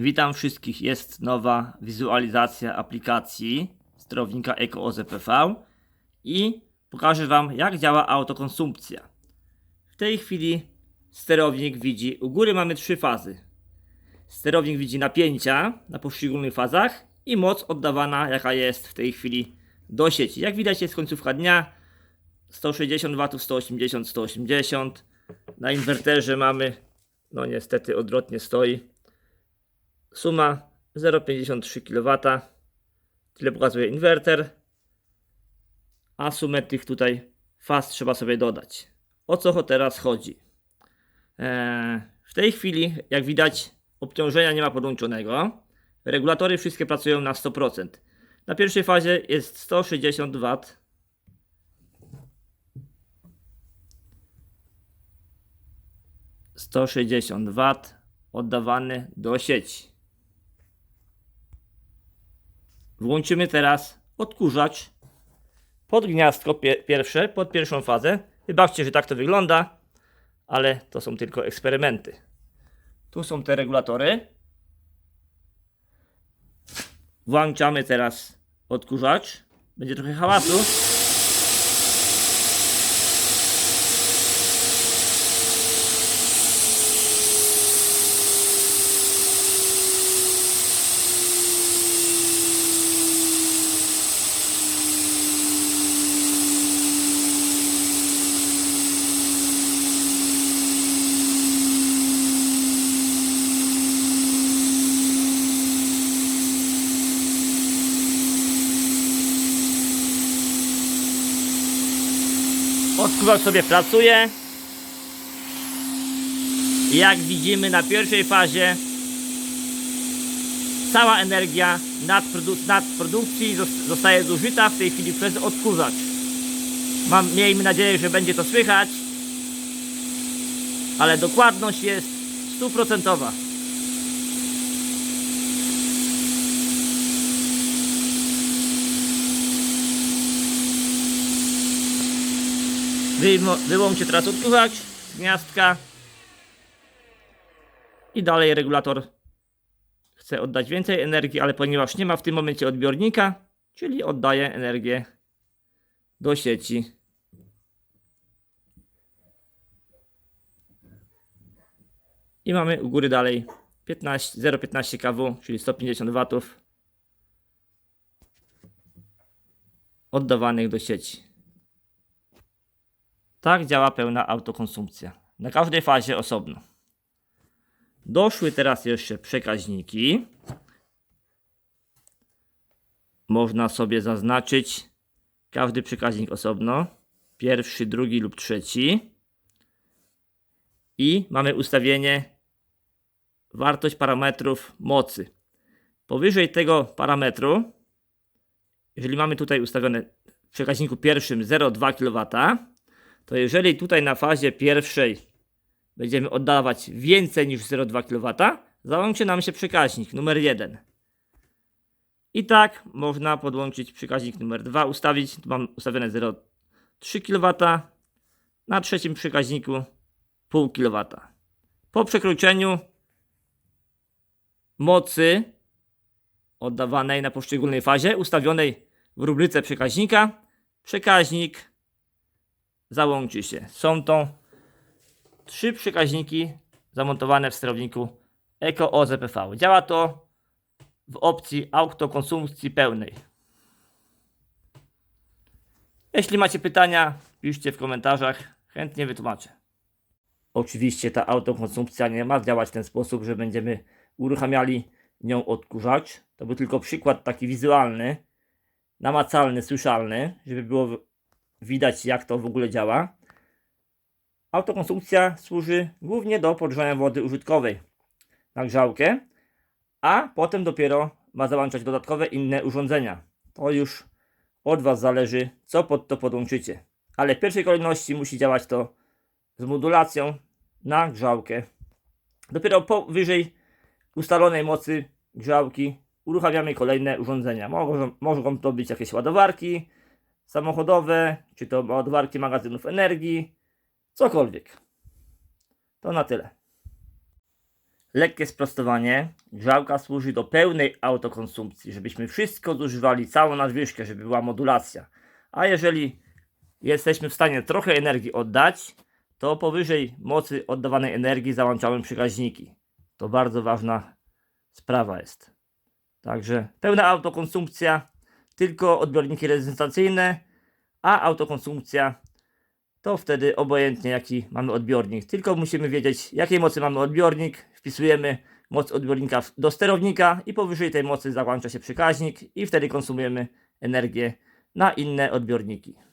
Witam wszystkich. Jest nowa wizualizacja aplikacji sterownika EcoOZPV i pokażę Wam jak działa autokonsumpcja. W tej chwili sterownik widzi, u góry mamy trzy fazy. Sterownik widzi napięcia na poszczególnych fazach i moc oddawana jaka jest w tej chwili do sieci. Jak widać jest końcówka dnia 160 W, 180, 180. Na inwerterze mamy, no niestety odwrotnie stoi, Suma 0,53 kW. Tyle pokazuje inwerter. A sumę tych tutaj faz trzeba sobie dodać. O co teraz chodzi? Eee, w tej chwili, jak widać, obciążenia nie ma podłączonego. Regulatory wszystkie pracują na 100%. Na pierwszej fazie jest 160 W. Sto sześćdziesiąt W oddawany do sieci. Włączymy teraz odkurzacz pod gniazdko pie pierwsze, pod pierwszą fazę. Wybaczcie, że tak to wygląda, ale to są tylko eksperymenty. Tu są te regulatory. Włączamy teraz odkurzacz. Będzie trochę hałasu. Odkurzacz sobie pracuje. Jak widzimy na pierwszej fazie cała energia nadprodu- nadprodukcji zos- zostaje zużyta w tej chwili przez odkurzacz. Mam, miejmy nadzieję, że będzie to słychać, ale dokładność jest stuprocentowa. Wyłączcie teraz z gniazdka i dalej regulator chce oddać więcej energii, ale ponieważ nie ma w tym momencie odbiornika, czyli oddaje energię do sieci. I mamy u góry dalej 15, 0,15 kW, czyli 150 W oddawanych do sieci. Tak działa pełna autokonsumpcja. Na każdej fazie osobno. Doszły teraz jeszcze przekaźniki. Można sobie zaznaczyć każdy przekaźnik osobno. Pierwszy, drugi lub trzeci. I mamy ustawienie wartość parametrów mocy. Powyżej tego parametru, jeżeli mamy tutaj ustawione w przekaźniku pierwszym 0,2 kW, to jeżeli tutaj na fazie pierwszej będziemy oddawać więcej niż 0,2 kW, załączy nam się przekaźnik numer 1. I tak można podłączyć przekaźnik numer 2, ustawić, tu mam ustawione 0,3 kW, na trzecim przekaźniku 0,5 kW. Po przekroczeniu mocy oddawanej na poszczególnej fazie, ustawionej w rubryce przekaźnika, przekaźnik załączy się. Są to trzy przekaźniki zamontowane w sterowniku Eco OZPV. Działa to w opcji autokonsumpcji pełnej. Jeśli macie pytania, piszcie w komentarzach, chętnie wytłumaczę. Oczywiście ta autokonsumpcja nie ma działać w ten sposób, że będziemy uruchamiali nią odkurzacz. To był tylko przykład taki wizualny, namacalny, słyszalny, żeby było widać jak to w ogóle działa. Autokonsumpcja służy głównie do podgrzewania wody użytkowej na grzałkę, a potem dopiero ma załączać dodatkowe inne urządzenia. To już od Was zależy, co pod to podłączycie. Ale w pierwszej kolejności musi działać to z modulacją na grzałkę. Dopiero powyżej ustalonej mocy grzałki uruchamiamy kolejne urządzenia. Mogą, mogą to być jakieś ładowarki, samochodowe, czy to ładowarki magazynów energii, cokolwiek. To na tyle. Lekkie sprostowanie. Grzałka służy do pełnej autokonsumpcji, żebyśmy wszystko zużywali, całą nadwyżkę, żeby była modulacja. A jeżeli jesteśmy w stanie trochę energii oddać, to powyżej mocy oddawanej energii załączamy przekaźniki. To bardzo ważna sprawa jest. Także pełna autokonsumpcja, tylko odbiorniki rezygnacyjne, a autokonsumpcja to wtedy obojętnie jaki mamy odbiornik. Tylko musimy wiedzieć jakiej mocy mamy odbiornik, wpisujemy moc odbiornika do sterownika i powyżej tej mocy załącza się przekaźnik i wtedy konsumujemy energię na inne odbiorniki.